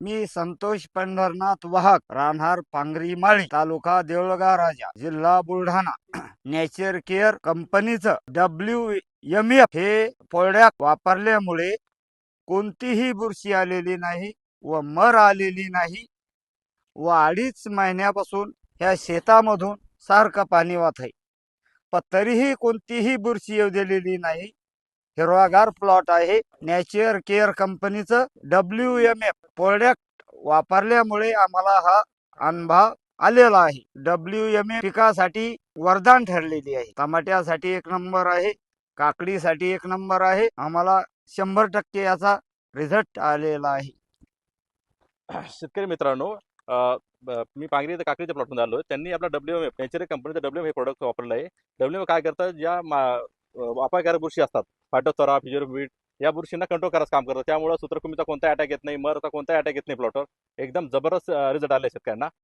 मी संतोष पंढरनाथ वाहक राहणार पांगरी माळी तालुका देऊळगाव राजा जिल्हा बुलढाणा. नेचर केअर कंपनीचं डब्ल्यू एम एफ हे पोळ्यात वापरल्यामुळे कोणतीही बुरशी आलेली नाही व मर आलेली नाही व अडीच महिन्यापासून ह्या शेतामधून सारखं पाणी वाहत आहे पण तरीही कोणतीही बुरशी येऊ दिलेली नाही हिरवागार प्लॉट आहे. नॅचर केअर कंपनीचं डब्ल्यू एम एफ प्रोडक्ट वापरल्यामुळे आम्हाला हा अनुभव आलेला आहे. डब्ल्यू एम एफ पिकासाठी वरदान ठरलेली आहे. टमाट्यासाठी एक नंबर आहे. काकडीसाठी एक नंबर आहे. आम्हाला शंभर टक्के याचा रिझल्ट आलेला आहे. शेतकरी मित्रांनो मी पांगरी इथं काकडीच्या प्लॉटमध्ये आलो त्यांनी आपला डब्ल्यू एम एफ नेचर कंपनीचं डब्ल्यू एम हे प्रोडक्ट वापरलं आहे. डब्ल्यू एम काय करतं? ज्या अपायकारक बुरशी असतात. फाटोचरा फिजोरबीट या बुरशींना कंट्रोल करायचं काम करतात त्यामुळे सूत्रकुमीचा कोणता अटॅक येत नाही मरचा कोणता अटॅक येत नाही प्लॉटवर एकदम जबरदस्त रिझल्ट आले शेतकऱ्यांना.